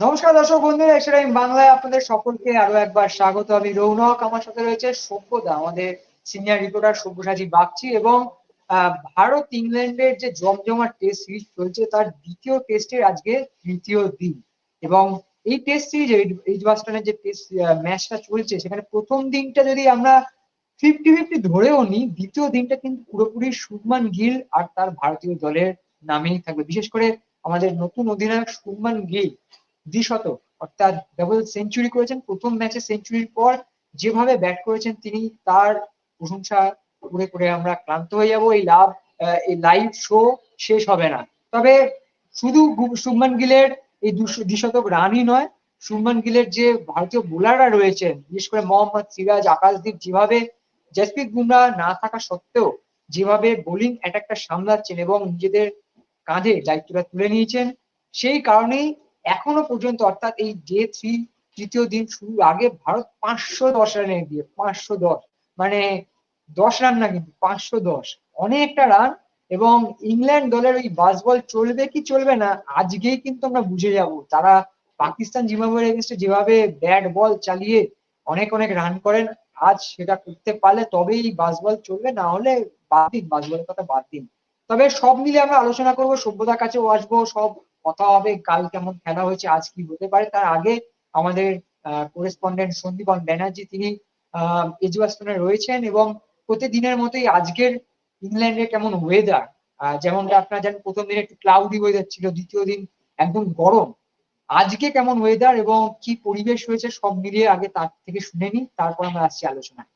নমস্কার দর্শক বন্ধুরা এক্সট্রা বাংলায় আপনাদের সকলকে আরও একবার স্বাগত। আমি রৌনক, আমার সাথে রয়েছে সভ্যদা আমাদের সিনিয়র রিপোর্টার সব্যসাচী বাগচি এবং ভারত ইংল্যান্ডের যে জমজমাট টেস্ট সিরিজ চলছে, তার দ্বিতীয় টেস্টের আজকে তৃতীয় দিন। এবং এই টেস্ট সিরিজ এইজবাস্টনের যে টেস্ট ম্যাচটা চলছে, সেখানে প্রথম দিনটা যদি আমরা ফিফটি ফিফটি ধরেও নিই, দ্বিতীয় দিনটা কিন্তু পুরোপুরি শুভমান গিল আর তার ভারতীয় দলের নামেই থাকবে। বিশেষ করে আমাদের নতুন অধিনায়ক শুভমান গিল দ্বিশতক, অর্থাৎ ডাবল সেঞ্চুরি করেছেন। প্রথম ম্যাচে সেঞ্চুরির পর যেভাবে ব্যাট করেছেন তিনি, তার প্রশংসা করে করে আমরা ক্লান্ত হয়ে যাব। এই লাভ এই লাইভ শো শেষ হবে না। তবে শুধু শুভমান গিলের এই দ্বিশতক রানই নয়, শুভমান গিলের যে ভারতীয় বোলাররা রয়েছেন, বিশেষ করে মোহাম্মদ সিরাজ, আকাশদীপ, যেভাবে জসপ্রীত বুমরা না থাকা সত্ত্বেও যেভাবে বোলিং অ্যাটাকটা সামলাচ্ছেন এবং নিজেদের কাঁধে দায়িত্বটা তুলে নিয়েছেন, সেই কারণেই এখনও পর্যন্ত অর্থাৎ এই ডে থ্রি তৃতীয় দিন শুরুর আগে ভারত পাঁচশো দশ রানে দিয়ে পাঁচশো দশ। মানে দশ রান না কিন্তু, পাঁচশো দশ। অনেকটা রান এবং ইংল্যান্ড দলের ওই বাস বল চলবে কি চলবে না, আজকেই কিন্তু আমরা বুঝে যাব। তারা পাকিস্তান জিম্বাবুয়ের এগেনস্টে যেভাবে ব্যাট বল চালিয়ে অনেক অনেক রান করেন, আজ সেটা করতে পারলে তবেই বাস বল চলবে, না হলে বাদ দিন, বাস বলের কথা বাদ দিন। তবে সব মিলে আমরা আলোচনা করব, সভ্যতার কাছেও আসব, সব কথা হবে, কাল কেমন খেলা হয়েছে, আজ কি হতে পারে। তার আগে আমাদের করেসপন্ডেন্ট সন্দীপন ব্যানার্জি, তিনি এজুয়াস্টনে রয়েছেন এবং প্রতিদিনের মতোই আজকের ইংল্যান্ডের কেমন ওয়েদার যেমনটা আপনারা জানেন, প্রথম দিন একটু ক্লাউডি ওয়েদার ছিল, দ্বিতীয় দিন একদম গরম। আজকে কেমন ওয়েদার এবং কি পরিবেশ হয়েছে সব মিলিয়ে আগে তার থেকে শুনে নিই, তারপর আমরা আসছি আলোচনায়।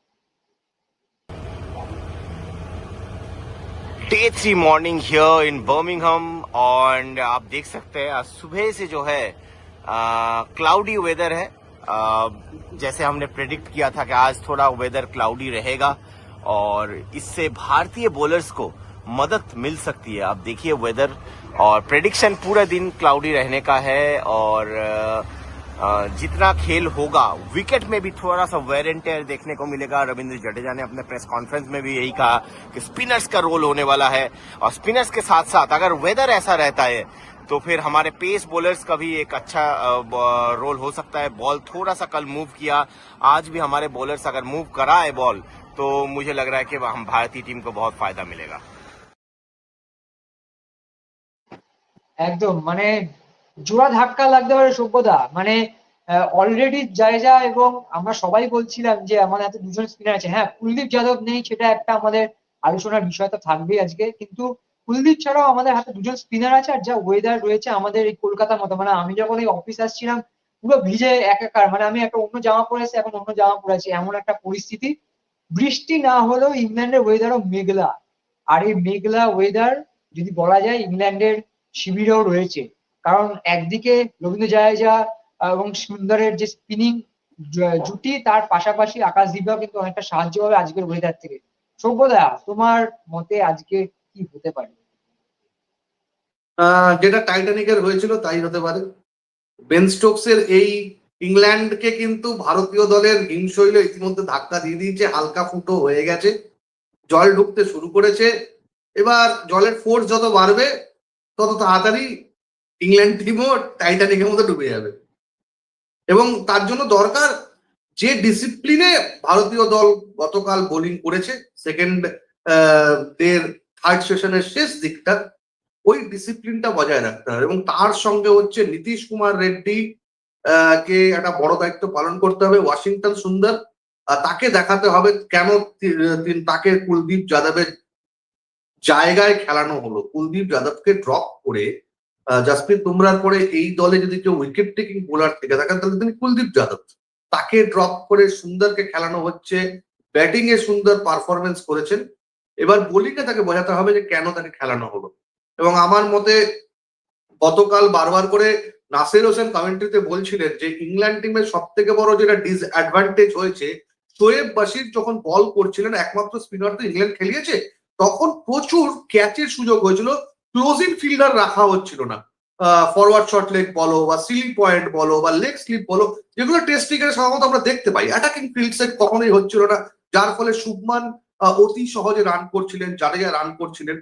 Day three morning here in Birmingham और आप देख सकते हैं आज सुबह से जो है क्लाउडी वेदर है। आ, जैसे हमने प्रेडिक्ट किया था कि आज थोड़ा वेदर क्लाउडी रहेगा और इससे भारतीय बॉलर्स को मदद मिल सकती है। आप देखिए वेदर और प्रेडिक्शन पूरा दिन क्लाउडी रहने का है और आ, जितना खेल होगा विकेट में भी थोड़ा सा वेर एंड टेयर देखने को मिलेगा रविंद्र जडेजा ने अपने प्रेस कॉन्फ्रेंस में भी यही कहा कि स्पिनर्स का रोल होने वाला है और स्पिनर्स के साथ साथ अगर वेदर ऐसा रहता है तो फिर हमारे पेस बॉलर्स का भी एक अच्छा अ, ब- रोल हो सकता है बॉल थोड़ा सा कल मूव किया आज भी हमारे बॉलर्स अगर मूव करा है बॉल तो मुझे लग रहा है कि हम भारतीय टीम को बहुत फायदा मिलेगा একদম মানে জোড়া ধাক্কা লাগতে পারে সভ্যতা। মানে অলরেডি জায়জা এবং আমরা সবাই বলছিলাম যে, আমাদের হাতে দুজন স্পিনার আছে। হ্যাঁ কুলদীপ যাদব নেই, সেটা একটা আমাদের আলোচনার বিষয় তো থাকবেই আজকে। কিন্তু কুলদীপ ছাড়াও আমাদের হাতে দুজন স্পিনার আছে, আর যা ওয়েদার রয়েছে আমাদের এই কলকাতার মতো। মানে আমি যখন এই অফিস আসছিলাম, পুরো ভিজে একাকার। মানে আমি একটা অন্য জামা পরে আছি এখন অন্য জামা পরে আছি। এমন একটা পরিস্থিতি। বৃষ্টি না হলেও ইংল্যান্ডের ওয়েদারও মেঘলা। আর এই মেঘলা ওয়েদার যদি বলা যায়, ইংল্যান্ডের শিবিরেও রয়েছে। কারণ একদিকে রবীন্দ্র জাদেজা এবং সুন্দরের যে স্পিনিং জুটি, তার পাশাপাশি আকাশদীপও কিন্তু অনেকটা সাহায্য হবে আজকের ওয়েদার থেকে। সভ্যদা তোমার মতে আজকে কি হতে পারে? যেটা টাইটানিকের হয়েছিল তাই হতে পারে। বেন স্টোকসের এই ইংল্যান্ডকে কিন্তু ভারতীয় দলের হিমশৈল ইতিমধ্যে ধাক্কা দিয়ে দিয়েছে, হালকা ফুটো হয়ে গেছে, জল ঢুকতে শুরু করেছে। এবার জলের ফোর্স যত বাড়বে, তত তাড়াতাড়ি ইংল্যান্ড টিমও টাইটানিকের মতো ডুবে যাবে। এবং তার জন্য দরকার যে ডিসিপ্লিনে ভারতীয় দল গতকাল বোলিং করেছে সেকেন্ড দের থার্ড সেশনের শেষ দিকটা, ওই ডিসিপ্লিনটা বজায় রাখতে হবে। এবং তার সঙ্গে হচ্ছে নীতিশ কুমার রেড্ডি কে একটা বড় দায়িত্ব পালন করতে হবে, ওয়াশিংটন সুন্দর তাকে দেখাতে হবে কেন তাকে কুলদীপ যাদবের জায়গায় খেলানো হলো। কুলদীপ যাদবকে ড্রপ করে জাসপ্রীত বুমরার পরে এই দলে যদি কেউ উইকেট টেকিং বোলার থেকে থাকেন, তাহলে তিনি কুলদীপ যাদব। তাকে ড্রপ করে সুন্দরকে খেলানো হচ্ছে ব্যাটিং এ সুন্দর পারফরমেন্স করেছেন। এবার বোলিং এ তাকে বোঝাতে হবে যে কেন তাকে খেলানো হলো। এবং আমার মতে গতকাল বারবার করে নাসির হোসেন কমেন্ট্রিতে বলছিলেন যে ইংল্যান্ড টিমের সব থেকে বড় যেটা ডিসঅ্যাডভান্টেজ হয়েছে, শোয়েব বাসির যখন বল করছিলেন, একমাত্র স্পিনার তো ইংল্যান্ড খেলিয়েছে, তখন প্রচুর ক্যাচের সুযোগ হয়েছিল। ক্লোজিং ফিল্ডার রাখা হচ্ছিল না। ফরওয়ার্ড শট লেগ বলো বা সিলি পয়েন্ট বলো বা লেগ স্লিপ বলো যেগুলো টেস্ট ক্রিকেটে সাধারণত আমরা দেখতে পাই। অ্যাটাকিং ফিল্ড সেট কখনোই হচ্ছিল না, যার ফলে শুভমান অতি সহজে রান করছিলেন, জাডেজা রান করছিলেন।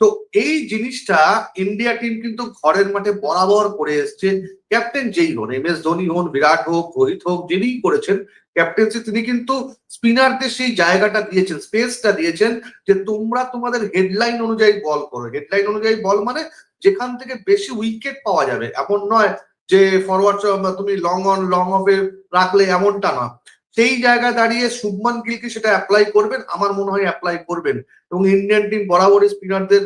তো এই জিনিসটা ইন্ডিয়া টিম কিন্তু ঘরের মাঠে বরাবর করে এসছে। ক্যাপ্টেন যেই হন এম এস ধোনি হন বিরাট হোক, রোহিত হোক, যিনিই করেছেন ক্যাপ্টেন্সি তিনি কিন্তু স্পিনারদের সেই জায়গাটা দিয়েছেন, স্পেসটা দিয়েছেন যে তোমরা তোমাদের হেডলাইন অনুযায়ী বল করো। হেডলাইন অনুযায়ী বল মানে যেখান থেকে বেশি উইকেট পাওয়া যাবে। এমন নয় যে ফরওয়ার্ড তুমি লং অন লং অফে রাখলে এমনটা না। সেই জায়গায় দাঁড়িয়ে শুভমান গিলকে সেটা অ্যাপ্লাই করবেন, আমার মনে হয় অ্যাপ্লাই করবেন। এবং ইন্ডিয়ান টিম বরাবরই স্পিনারদের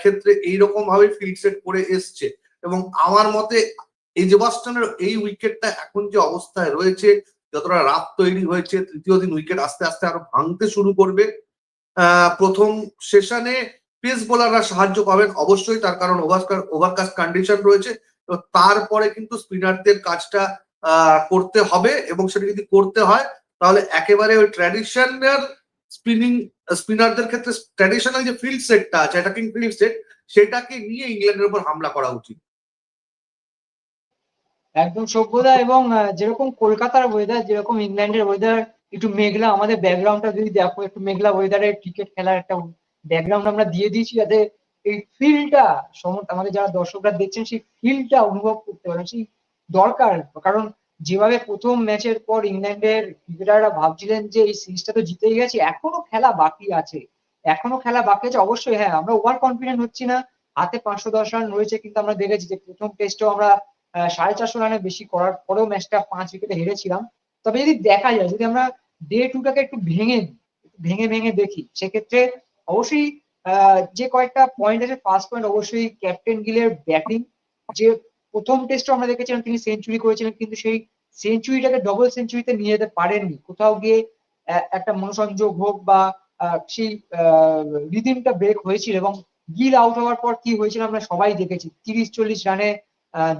ক্ষেত্রে এইরকম ভাবে ফিল্ড সেট করে এসছে। এবং আমার মতে এজবাস্টনের এই উইকেটটা এখন যে অবস্থায় রয়েছে যতটা রাত তৈরি হয়েছে, তৃতীয় দিন উইকেট আস্তে আস্তে আরও ভাঙতে শুরু করবে। প্রথম সেশনে পেস বোলাররা সাহায্য পাবেন অবশ্যই, তার কারণ ওভারকাস্ট ওভারকাস্ট কন্ডিশন রয়েছে। তো তারপরে কিন্তু স্পিনারদের কাজটা করতে হবে এবং সেটা যদি করতে হয়, তাহলে একেবারে ওই ট্র্যাডিশনাল স্পিনিং স্পিনারদের ক্ষেত্রে ট্র্যাডিশনাল যে ফিল্ড সেটটা আছে অ্যাটাকিং ফিল্ড সেট সেটাকে নিয়ে ইংল্যান্ডের উপর হামলা করা উচিত। একদম সভ্যতা এবং যেরকম কলকাতার ওয়েদার যেরকম ইংল্যান্ডের ওয়েদার একটু মেঘলা। আমাদের ব্যাকগ্রাউন্ডটা যদি দেখো, একটু মেঘলা ওয়েদারে ক্রিকেট খেলার একটা ব্যাকগ্রাউন্ড আমরা দিয়ে দিয়েছি যাতে এই ফিলটা আমাদের যারা দর্শকরা দেখছেন, সেই ফিলটা অনুভব করতে পারেন। সেই দরকার। কারণ যেভাবে প্রথম ম্যাচের পর ইংল্যান্ডের ক্রিকেটাররা ভাবছিলেন যে এই সিরিজটা তো জিতেই গেছি, এখনও খেলা বাকি আছে। এখনও খেলা বাকি আছে? অবশ্যই হ্যাঁ আমরা ওভার কনফিডেন্ট হচ্ছি না। হাতে পাঁচশো দশ রান রয়েছে, কিন্তু আমরা দেখেছি যে প্রথম টেস্টেও আমরা সাড়ে চারশো রানে বেশি করার পরেও ম্যাচটা পাঁচ উইকেটে হেরেছিলাম। তবে যদি দেখা যায়, যদি আমরা ডে টুটাকে একটু ভেঙে ভেঙে ভেঙে দেখি, সেক্ষেত্রে অবশ্যই যে কয়েকটা পয়েন্ট আছে ফার্স্ট পয়েন্ট অবশ্যই ক্যাপ্টেন গিলের ব্যাটিং যে প্রথম টেস্টে আমরা দেখেছিলাম, তিনি সেঞ্চুরি করেছিলেন, কিন্তু সেই সেঞ্চুরিটাকে ডবল সেঞ্চুরিতে নিয়ে যেতে পারেননি। কোথাও গিয়ে একটা মনোসংযোগ হোক বা সেই রিদিমটা ব্রেক হয়েছিল এবং গিল আউট হওয়ার পর কি হয়েছিল আমরা সবাই দেখেছি। তিরিশ চল্লিশ রানে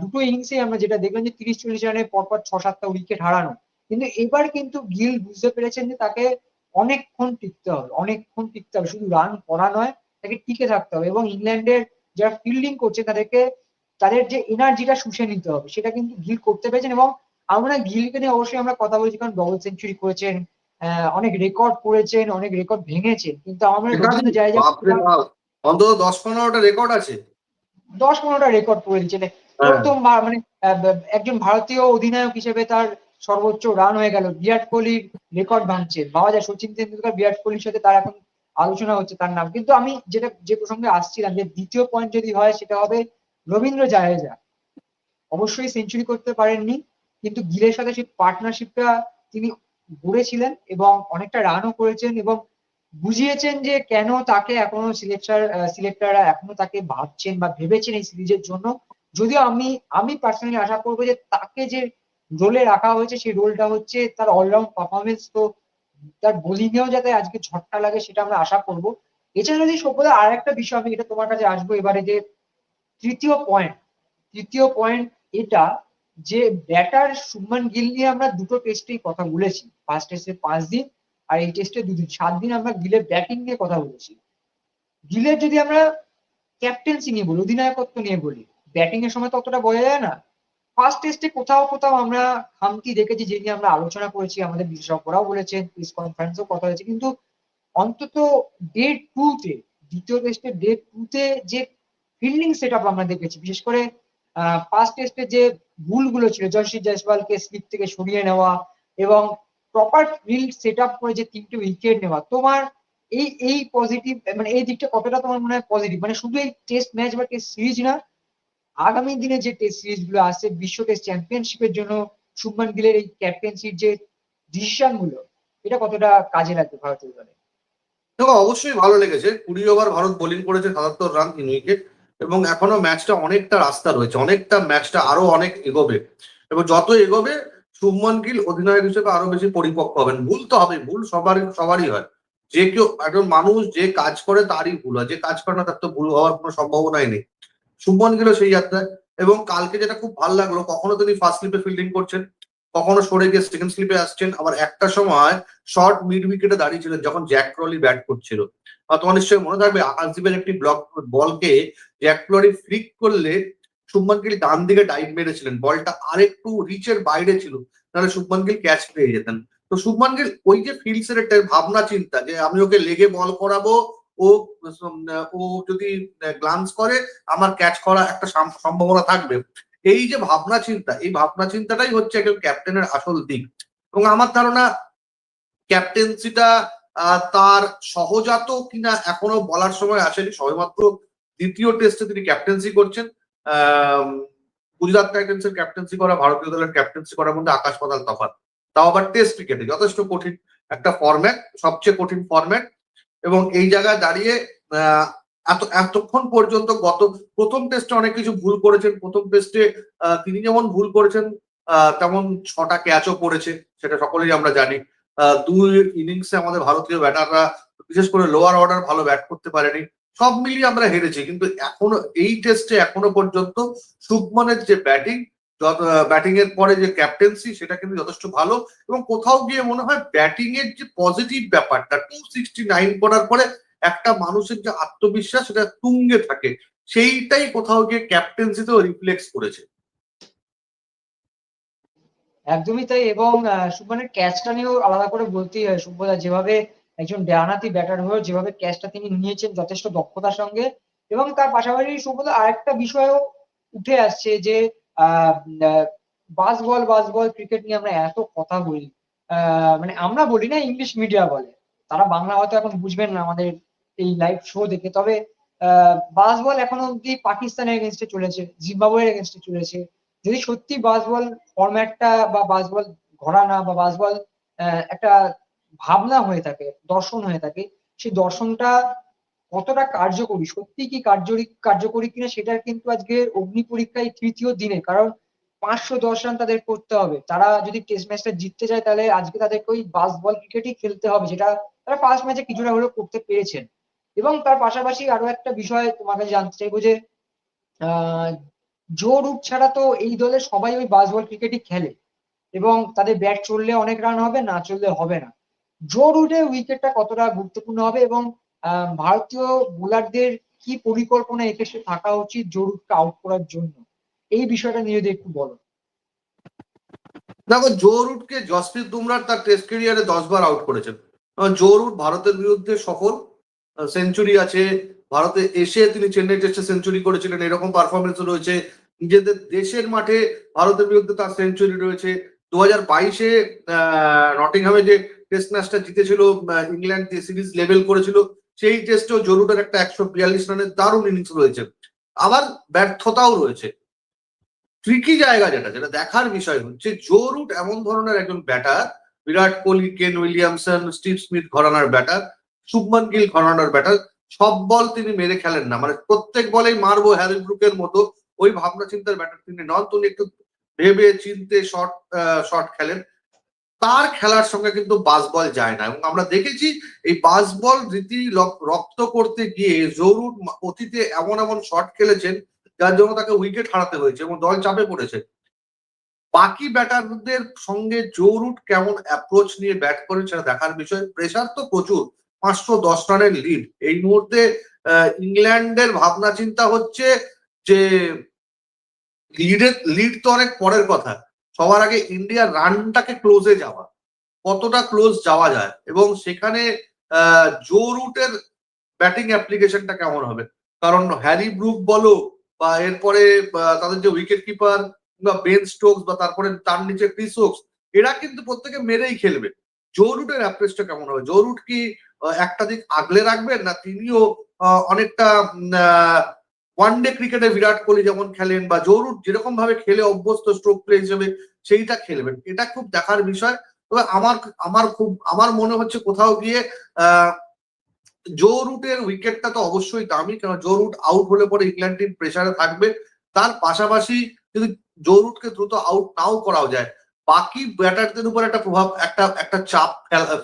দুটো ইনিংসে আমরা যেটা দেখলাম যে তিরিশ চল্লিশ রানে পরপর ছ সাতটা উইকেট হারানো। কিন্তু এবার কিন্তু গিল বুঝতে পেরেছেন যে তাকে অনেকক্ষণ টিকতে হবে অনেকক্ষণ টিকতে হবে। শুধু রান করা নয় তাকে টিকে থাকতে হবে এবং ইংল্যান্ডের যারা ফিল্ডিং করছে তাদেরকে তাদের যে এনার্জিটা শুষে নিতে হবে সেটা কিন্তু গিল করতে পেরেছেন এবং আমরা গিলকে নিয়ে অবশ্যই আমরা কথা বলছি কারণ ডবল সেঞ্চুরি করেছেন আহ, অনেক রেকর্ড করেছেন অনেক রেকর্ড ভেঙেছেন কিন্তু আমরা বাপরে অন্তত দশ পনেরোটা রেকর্ড আছে। দশ পনেরোটা রেকর্ড করে দিচ্ছেন। প্রথম মানে একজন ভারতীয় অধিনায়ক হিসেবে তার সর্বোচ্চ রান হয়ে গেল। বিরাট কোহলির রেকর্ড ভাঙছে। ভাবা যায় সচিন তেন্ডুলকর, বিরাট কোহলির সাথে তার এখন আলোচনা হচ্ছে তার নাম। কিন্তু আমি যেটা, যে প্রসঙ্গে আসছিলাম যে দ্বিতীয় পয়েন্ট যদি হয় সেটা হবে রবীন্দ্র জাদেজা। অবশ্যই সেঞ্চুরি করতে পারেননি, কিন্তু গিলের সাথে সেই পার্টনারশিপটা তিনি গড়েছিলেন এবং অনেকটা রানও করেছেন এবং বুঝিয়েছেন যে কেন তাকে এখনও সিলেক্টর সিলেক্টররা এখনও তাকে ভাবছেন বা ভেবেছেন এই সিরিজের জন্য। যদিও আমি আমি পার্সোনালি আশা করব যে তাকে যে রোলে রাখা হয়েছে, সেই রোলটা হচ্ছে তার অলরাউন্ড পারফরমেন্স তো তার বোলিং এও যাতে আজকে ঝটকা লাগে, সেটা আমরা আশা করব। এছাড়া যদি সভ্যতা আর একটা বিষয় আমি এটা তোমার কাছে আসব এবারে যে তৃতীয় পয়েন্ট তৃতীয় পয়েন্ট এটা যে ব্যাটার শুভমান গিল নিয়ে আমরা দুটো টেস্টেই কথা বলেছি। ফার্স্ট টেস্টে পাঁচ দিন আর এই টেস্টে দুদিন। সাত দিন আমরা গিলের ব্যাটিং নিয়ে কথা বলেছি। গিলের যদি আমরা ক্যাপ্টেন্সি নিয়ে বলি, অধিনায়কত্ব নিয়ে বলি ব্যাটিং এর সময় তো অতটা বোঝা যায় না। ফার্স্ট টেস্টে কোথাও কোথাও আমরা খামতি দেখেছি, যে নিয়ে আমরা আলোচনা করেছি, আমাদের বিশেষজ্ঞরাও বলেছেন প্রেস কনফারেন্সেও কথা হয়েছে। কিন্তু অন্তত ডে টু তে, দ্বিতীয় টেস্টে ডে টু তে যে ফিল্ডিং সেট আপ আমরা দেখেছি, বিশেষ করে ফার্স্ট টেস্টে যে ভুলগুলো ছিল, জয়শ্রী জয়সওয়ালকে স্লিপ থেকে সরিয়ে নেওয়া এবং প্রপার ফিল্ড সেট আপ করে যে তিনটে উইকেট নেওয়া, তোমার এই এই পজিটিভ মানে এই দিকটা কতটা তোমার মনে হয় পজিটিভ মানে শুধু এই টেস্ট ম্যাচ বা টেস্ট সিরিজ না আগামী দিনে যে টেস্ট সিরিজগুলো আসছে, বিশ্ব টেস্ট চ্যাম্পিয়নশিপের জন্য শুভমান গিলের এই ক্যাপ্টেন্সির যে ডিসিশনগুলো, এটা কতটা কাজে লাগবে ভারতীয় দলে? দেখো, অবশ্যই ভালো লেগেছে। কুড়ি ওভার ভারত বোলিং করেছে সাতাত্তর রান তিন উইকেট এবং এখনও ম্যাচটা অনেকটা রাস্তা রয়েছে। অনেকটা ম্যাচটা আরও অনেক এগোবে। এবং যত এগোবে, শুভমন গিল অধিনায়ক হিসেবে আরও বেশি পরিপক্ক হবেন। ভুল তো হবে ভুল সবার, সবারই হয়। যে কেউ, একজন মানুষ যে কাজ করে তারই ভুল হয়। যে কাজ করে না, তার তো ভুল হওয়ার কোনো সম্ভাবনাই নেই। শুভমন গিলও সেই যাত্রায় এবং কালকে যেটা খুব ভালো লাগল, কখনো তিনি ফার্স্ট স্লিপে ফিল্ডিং করছেন, কখনো সরে গিয়ে সেকেন্ড স্লিপে আসছেন, আবার একটা সময় শর্ট মিড উইকেটে দাঁড়িয়েছিলেন যখন জ্যাক ক্রলি ব্যাট করছিল। তোমার নিশ্চয়ই মনে থাকবে আকাশদীপের একটি ব্লক বলকে জ্যাক ক্রলি ফ্লিক করলে শুভমান গিল ডান দিকে ডাইভ মেরেছিলেন, বলটা আরেকটু রিচের বাইরে ছিল, তাহলে শুভমান গিল ক্যাচ পেয়ে যেতেন। তো শুভমান গিল ওই যে ফিল্ড সেলেক্টের ভাবনা চিন্তা যে আমি ওকে লেগে বল করাবো ও ও যদি গ্লান্স করে, আমার ক্যাচ করা একটা সম্ভাবনা থাকবে। এই যে ভাবনা চিন্তা, এই ভাবনা চিন্তাটাই হচ্ছে একজন ক্যাপ্টেনের আসল দিক। এবং আমার ধারণা ক্যাপ্টেন্সিটা তার সহজাত কিনা এখনও বলার সময় আসেনি। সবেমাত্র দ্বিতীয় টেস্টে তিনি ক্যাপ্টেন্সি করছেন। গুজরাট টাইটান্সের ক্যাপ্টেন্সি করা, ভারতীয় দলের ক্যাপ্টেন্সি করার মধ্যে আকাশ পাতাল তফাৎ। তাও আবার টেস্ট ক্রিকেটে যথেষ্ট কঠিন একটা ফরম্যাট সবচেয়ে কঠিন ফরম্যাট এবং এই জায়গায় দাঁড়িয়ে এত, এতক্ষণ পর্যন্ত গত, প্রথম টেস্টে অনেক কিছু ভুল করেছেন। প্রথম টেস্টে তিনি যেমন ভুল করেছেন তেমন ছটা ক্যাচও পড়েছে সেটা সকলেই আমরা জানি। দুই ইনিংসে আমাদের ভারতীয় ব্যাটাররা বিশেষ করে লোয়ার অর্ডার ভালো ব্যাট করতে পারেনি। সব মিলিয়ে আমরা হেরেছি, কিন্তু এখনও, এই টেস্টে এখনও পর্যন্ত শুভমনের যে ব্যাটিং ব্যাটিং এর পরে যে ক্যাপ্টেন্সি সেটা কিন্তু যথেষ্ট ভালো এবং কোথাও গিয়ে মনে হয় ব্যাটিং এর যে পজিটিভ ব্যাপারটা টু সিক্সটি নাইন করার পরে একটা মানুষের যে আত্মবিশ্বাস সেটা তুঙ্গে থাকে, সেইটাই কোথাও গিয়ে ক্যাপ্টেন্সিতেও রিফ্লেক্স করেছে। একদমই তাই এবং শুভমানের ক্যাচটা নিয়েও আলাদা করে বলতেই হয় শুভদা যেভাবে একজন ডানহাতি ব্যাটার হয়ে যেভাবে ক্যাচটা তিনি নিয়েছেন যথেষ্ট দক্ষতার সঙ্গে এবং তার পাশাপাশি শুভদা আরেকটা বিষয়ও উঠে আসছে যে বাস বল বাস বল ক্রিকেট নিয়ে আমরা এত কথা বলি। মানে আমরা বলি না ইংলিশ মিডিয়া বলে। তারা বাংলা হয়তো এখন বুঝবেন না আমাদের এই লাইভ শো দেখে। তবে বাস বল এখনও অব্দি পাকিস্তানের এগেনস্টে চলেছে, জিম্বাবুয়ের এগেনস্টে চলেছে। যদি সত্যি বাসবল ফরম্যাটটা বা বাস বাসবল ঘরানা বা বাসবল একটা ভাবনা হয়ে থাকে, দর্শন হয়ে থাকে, সেই দর্শনটা কতটা কার্যকরী? সত্যি কি কার্যকরী কার্যকরী কিনা সেটার কিন্তু আজকে অগ্নি পরীক্ষায় তৃতীয় দিনে, কারণ পাঁচশো দশ রান তাদের করতে হবে। তারা যদি টেস্ট ম্যাচটা জিততে চায় তাহলে আজকে তাদেরকে ওই বাস বল ক্রিকেটই খেলতে হবে যেটা তারা ফার্স্ট ম্যাচে কিছুটা হলেও করতে পেরেছেন। এবং তার পাশাপাশি আরও একটা বিষয় তোমাকে জানতে চাইব যে জো রুট ছাড়া তো এই দলের সবাই ওই বাসবল ক্রিকেটই খেলে। এবং তাদের ব্যাট চললে অনেক রান হবে, না চললে হবে না। জো রুটের উইকেটটা কতটা গুরুত্বপূর্ণ হবে এবং ভারতীয় বোলারদের কি পরিকল্পনা এক্ষেত্রে থাকা উচিত জো রুটকে আউট করার জন্য? এই বিষয়টা নিয়ে যদি একটু বলো। দেখো জো রুটকে জসপ্রীত বুমরার তার টেস্ট ক্যারিয়ারে দশ বার আউট করেছেন। জো রুট ভারতের বিরুদ্ধে সফল সেঞ্চুরি আছে। ভারতে এসে তিনি চেন্নাই টেস্টে সেঞ্চুরি করেছিলেন। এরকম পারফরমেন্স রয়েছে। নিজেদের দেশের মাঠে ভারতের বিরুদ্ধে তার সেঞ্চুরি রয়েছে। দু হাজার বাইশে নটিংহামে যে টেস্ট ম্যাচটা জিতেছিল ইংল্যান্ড যে সিরিজ লেভেল করেছিল সেই টেস্টেও জরুরের একটা একশো বিয়াল্লিশ রানের দারুণ ইনিংস রয়েছে। আবার ব্যর্থতাও রয়েছে। ট্রিকি জায়গা যেটা যেটা দেখার বিষয় হচ্ছে জো এমন ধরনের একজন batter Virat Kohli, Kane Williamson, Steve Smith ঘরানার ব্যাটার শুভমান গিল ঘরানার ব্যাটার সব বল তিনি মেরে খেলেন না। মানে প্রত্যেক বলেই মারবো হ্যারি ব্রুকের মতো, ওই ভাবনা চিন্তার ব্যাটার তিনি নন। তিনি একটু ভেবে চিনতে শর্ট শর্ট খেলেন। তার খেলার সঙ্গে কিন্তু বাস বল যায় না। এবং আমরা দেখেছি এই বাস বল রীতি রপ্ত করতে গিয়ে জরুর অতীতে এমন এমন শট খেলেছেন যার জন্য তাকে উইকেট হারাতে হয়েছে এবং দল চাপে পড়েছে। বাকি ব্যাটারদের সঙ্গে জোরুট কেমন অ্যাপ্রোচ নিয়ে ব্যাট করে সেটা দেখার বিষয়। প্রেসার তো প্রচুর, পাঁচশো দশ রানের লিড এই মুহূর্তে ইংল্যান্ডের ভাবনা চিন্তা হচ্ছে যে লিডের লিড তো অনেক পরের কথা। সবার আগে ইন্ডিয়ার রানটাকে ক্লোজে যাওয়া। কতটা ক্লোজ যাওয়া যায়? এবং সেখানে জো রুটের ব্যাটিং অ্যাপ্লিকেশনটা কেমন হবে? কারণ হ্যারি ব্রুক বলো, বা এরপরে তাদের যে উইকেট কিপার বা বেন স্টোকস বা তারপরে তার নিচে ক্রিস এরা কিন্তু প্রত্যেকে মেরেই খেলবে। জো রুটের অ্যাপ্রেসটা কেমন হবে? জো রুট কি একটা দিক আগলে রাখবেন, না তিনিও অনেকটা ওয়ান ডে ক্রিকেটে বিরাট কোহলি যেমন খেলেন বা জো রুট যেরকম ভাবে খেলে অভ্যস্ত স্ট্রোক প্লে হিসেবে সেইটা খেলবেন। এটা খুব দেখার বিষয়। তবে আমার আমার খুব, আমার মনে হচ্ছে কোথাও গিয়ে জো রুটের উইকেটটা তো অবশ্যই দামি কারণ জো রুট আউট হলে পরে ইংল্যান্ড টিম প্রেসারে থাকবে। তার পাশাপাশি যদি জো রুটকে দ্রুত আউট নাও করাও যায় বাকি ব্যাটারদের উপর একটা প্রভাব, একটা একটা চাপ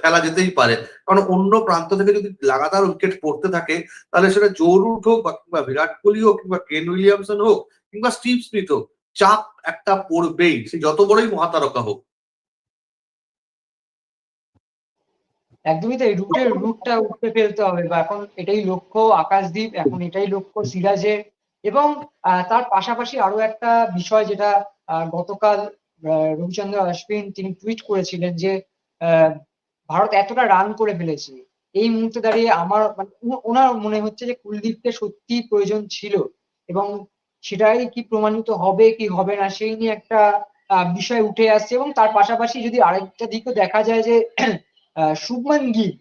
ফেলা- যেতেই পারে। কারণ অন্য প্রান্ত থেকে যদি লাগাতার উইকেট পড়তে থাকে, তাহলে সেটা জো রুট হোক বা কিংবা বিরাট কোহলি হোক কিংবা কেন উইলিয়ামসন হোক কিংবা স্টিভ স্মিথ হোক, চাপ একটা পড়বেই, সে যত বড়ই মহাতারকা হোক। একদমই তাই রুটের রুটটা উঠতে ফেলতে হবে বা এখন এটাই লক্ষ্য আকাশদ্বীপ এখন এটাই লক্ষ্য সিরাজের। এবং তার পাশাপাশি আরও একটা বিষয় যেটা গতকাল রবিচন্দ্র অশ্বিন তিনি টুইট করেছিলেন যে ভারত এতটা রান করে ফেলেছে। এই মুহূর্তে দাঁড়িয়ে আমার মানে ওনার মনে হচ্ছে যে কুলদীপকে সত্যি প্রয়োজন ছিল এবং সেটাই কি প্রমাণিত হবে কি হবে না সেই নিয়ে একটা বিষয় উঠে আসছে এবং তার পাশাপাশি যদি আরেকটা দিকও দেখা যায় যে শুভমান গিল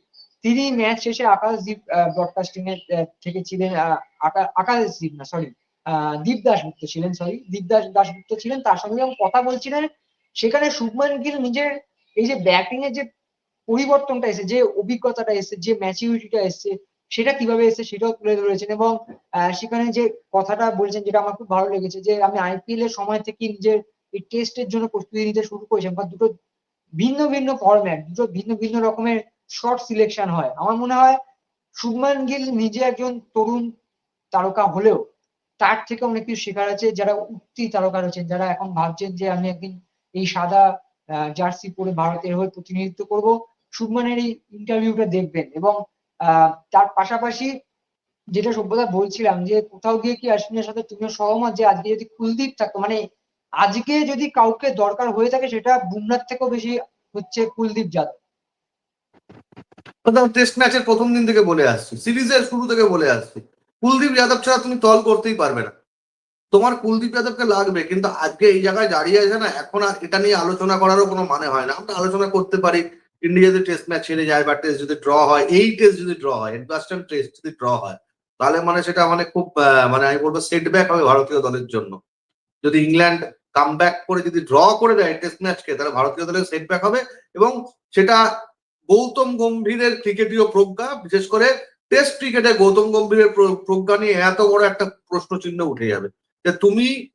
তিনি ম্যাচ শেষে আকাশদীপ ব্রডকাস্টিং এর থেকে ছিলেন আহ, আকা- আকাশদীপ না সরি দীপ দাসগুপ্ত ছিলেন সরি দীপ দাস দাসগুপ্ত ছিলেন। তার সঙ্গে যখন কথা বলছিলেন, সেখানে শুভমান গিল নিজের এই যে ব্যাটিং এর যে পরিবর্তনটা এসে যে অভিজ্ঞতাটা এসে যে ম্যাচিউরিটিটা এসছে, সেটা কীভাবে এসে সেটাও তুলে ধরেছেন এবং সেখানে যে কথাটা বলছেন যেটা আমার খুব ভালো লেগেছে, যে আমি আইপিএল এর সময় থেকে নিজের এই টেস্টের জন্য প্রস্তুতি নিতে শুরু করেছেন বা দুটো ভিন্ন ভিন্ন ফরম্যাট দুটো ভিন্ন ভিন্ন রকমের শর্ট সিলেকশন হয়। আমার মনে হয় শুভমান গিল নিজে একজন তরুণ তারকা হলেও তার থেকে অনেক কিছু শেখার আছে। যারা উঠতি তারকা রয়েছেন যারা এখন ভাবছেন যে আমি একদিন এই সাদা জার্সি পরে ভারতের হয়ে প্রতিনিধিত্ব করব, শুভমানের এই ইন্টারভিউটা দেখবেন এবং তার পাশাপাশি যেটা সভ্যতা বলছিলাম যে কোথাও গিয়ে কি অশ্বিনের সাথে তুমিও সহমত যে আজকে যদি কুলদীপ থাকতো মানে আজকে যদি কাউকে দরকার হয়ে থাকে সেটা বুমরার থেকেও বেশি হচ্ছে কুলদীপ যাদব। টেস্ট ম্যাচের প্রথম দিন থেকে বলে আসছি, সিরিজের শুরু থেকে বলে আসছি। কুলদীপ যাদব ছাড়া তুমি তল করতেই পারবে না। তোমার কুলদীপ যাদবকে লাগবে, কিন্তু আজকে এই জায়গায় দাঁড়িয়ে আছে না, এখন আর এটা নিয়ে আলোচনা করারও কোনো মানে হয় না। আমরা আলোচনা করতে পারি ইন্ডিয়া যদি টেস্ট ম্যাচ ছেড়ে যায় বা টেস্ট যদি ড্র হয়, এই টেস্ট যদি ড্র হয় এডবাস্টন টেস্ট যদি ড্র হয়, তাহলে মানে সেটা মানে খুব মানে আমি বলব সেটব্যাক হবে ভারতীয় দলের জন্য। যদি ইংল্যান্ড কাম ব্যাক করে যদি ড্র করে দেয় টেস্ট ম্যাচকে তাহলে ভারতীয় দলের সেটব্যাক হবে এবং সেটা গৌতম গম্ভীরের ক্রিকেটীয় প্রজ্ঞা, বিশেষ করে টেস্ট ক্রিকেটে গৌতম গম্ভীরের প্র- প্রজ্ঞা নিয়ে এত বড় একটা প্রশ্ন চিহ্ন উঠে যাবে। যে তুমি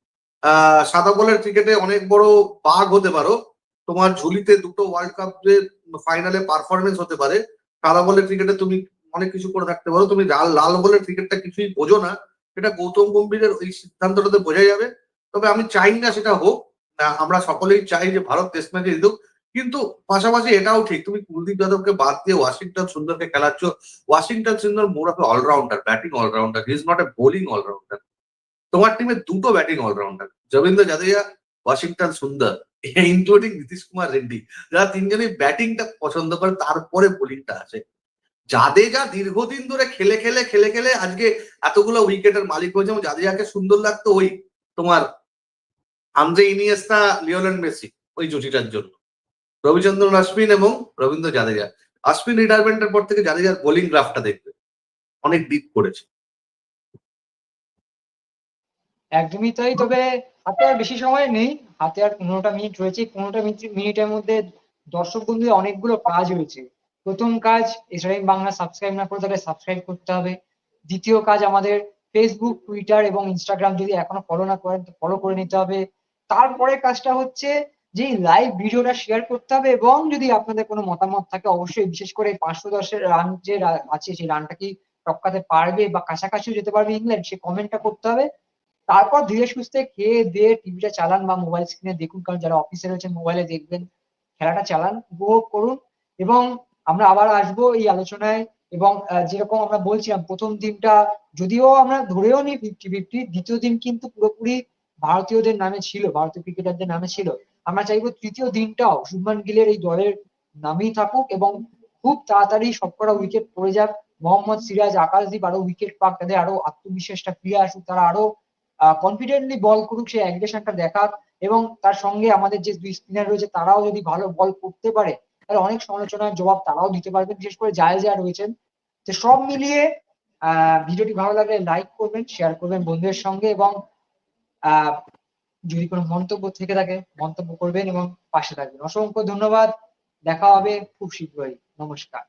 সাদা বলের ক্রিকেটে অনেক বড় বাঘ হতে পারো, তোমার ঝুলিতে দুটো ওয়ার্ল্ড কাপ যে ফাইনালে পারফরমেন্স হতে পারে, সাদা বলের ক্রিকেটে তুমি অনেক কিছু করে থাকতে পারো। তুমি লাল লাল বলের ক্রিকেটটা কিছুই বোঝো না, সেটা গৌতম গম্ভীরের ওই সিদ্ধান্তটাতে বোঝা যাবে। তবে আমি চাই না সেটা হোক আমরা সকলেই চাই যে ভারত টেস্ট ম্যাচে জিতুক। কিন্তু পাশাপাশি এটাও ঠিক, তুমি কুলদীপ যাদবকে বাদ দিয়ে Washington সুন্দরকে খেলাচ্ছ, Washington Sundar more of allrounder, batting allrounder is not a bowling allrounder. তোমার টিমে দুটো batting allrounder Ravindra Jadeja, Washington Sundar including Nitish Kumar Reddy, যারা তিনজনই ব্যাটিংটা পছন্দ করে, তারপরে বোলিংটা আসে। জাদেজা দীর্ঘদিন ধরে খেলে খেলে খেলে খেলে আজকে এতগুলো উইকেটের মালিক হয়েছে এবং জাদেজাকে সুন্দর লাগতো ওই তোমার আন্দ্রে ইনিয়েস্তা, লিওনেল মেসি, ওই জুটিটার জন্য। রবিচন্দ্রন অশ্বিন এবং রবীন্দ্র জাদেজা। অশ্বিন রিটায়ারমেন্টের পর থেকে জাদেজার বোলিং গ্রাফটা দেখবে। অনেক ডিপ করেছে। একদমই তাই, তবে হাতে আর বেশি সময় নেই। হাতে আর পনেরোটা মিনিট রয়েছে। পনেরোটা মিনিটের মধ্যে দর্শক বন্ধুদের অনেকগুলো কাজ রয়েছে। প্রথম কাজ, এসআইএম বাংলা সাবস্ক্রাইব না করে তাহলে সাবস্ক্রাইব করতে হবে। দ্বিতীয় কাজ, আমাদের ফেসবুক টুইটার এবং ইনস্টাগ্রাম যদি এখনও ফলো না করেন, তো ফলো করে নিতে হবে। তারপরে কাজটা হচ্ছে যে লাইভ ভিডিওটা শেয়ার করতে হবে এবং যদি আপনাদের কোনো মতামত থাকে, অবশ্যই বিশেষ করে পাঁচশো দশের রান যে আছে সেই রানটা কি টপকাতে পারবে বা কাছাকাছিও যেতে পারবে ইংল্যান্ড সেই কমেন্টটা করতে হবে। তারপর ধীরে সুস্থে খেয়ে দিয়ে টিভিটা চালান বা মোবাইল স্ক্রিনে দেখুন, কারণ যারা অফিসে রয়েছেন মোবাইলে দেখবেন, খেলাটা চালান, উপভোগ করুন এবং আমরা আবার আসব এই আলোচনায় এবং যেরকম আমরা বলছিলাম, প্রথম দিনটা যদিও আমরা ধরেও নিই ফিফটি ফিফটি দ্বিতীয় দিন কিন্তু পুরোপুরি ভারতীয়দের নামে ছিল, ভারতীয় ক্রিকেটারদের নামে ছিল। আমরা চাইব তৃতীয় দিনটাও শুভমান গিলের এই দলের নামেই থাকুক এবং খুব তাড়াতাড়ি সবকটা উইকেট পড়ে যাক। মোহাম্মদ সিরাজ, আকাশদীপ আরও উইকেট পাক, তাদের আরও আত্মবিশ্বাসটা ফিরে আসুক, তারা আরও কনফিডেন্টলি বল করুক সেই অ্যাগ্রেশনটা দেখাক এবং তার সঙ্গে আমাদের যে দুই স্পিনার রয়েছে তারাও যদি ভালো বল করতে পারে, তাহলে অনেক সমালোচনার জবাব তারাও দিতে পারবেন, বিশেষ করে জায়েজা রয়েছেন। তো সব মিলিয়ে ভিডিওটি ভালো লাগলে লাইক করবেন শেয়ার করবেন বন্ধুদের সঙ্গে এবং যদি কোনো মন্তব্য থেকে থাকে, মন্তব্য করবেন এবং পাশে থাকবেন। অসংখ্য ধন্যবাদ। দেখা হবে খুব শীঘ্রই। নমস্কার।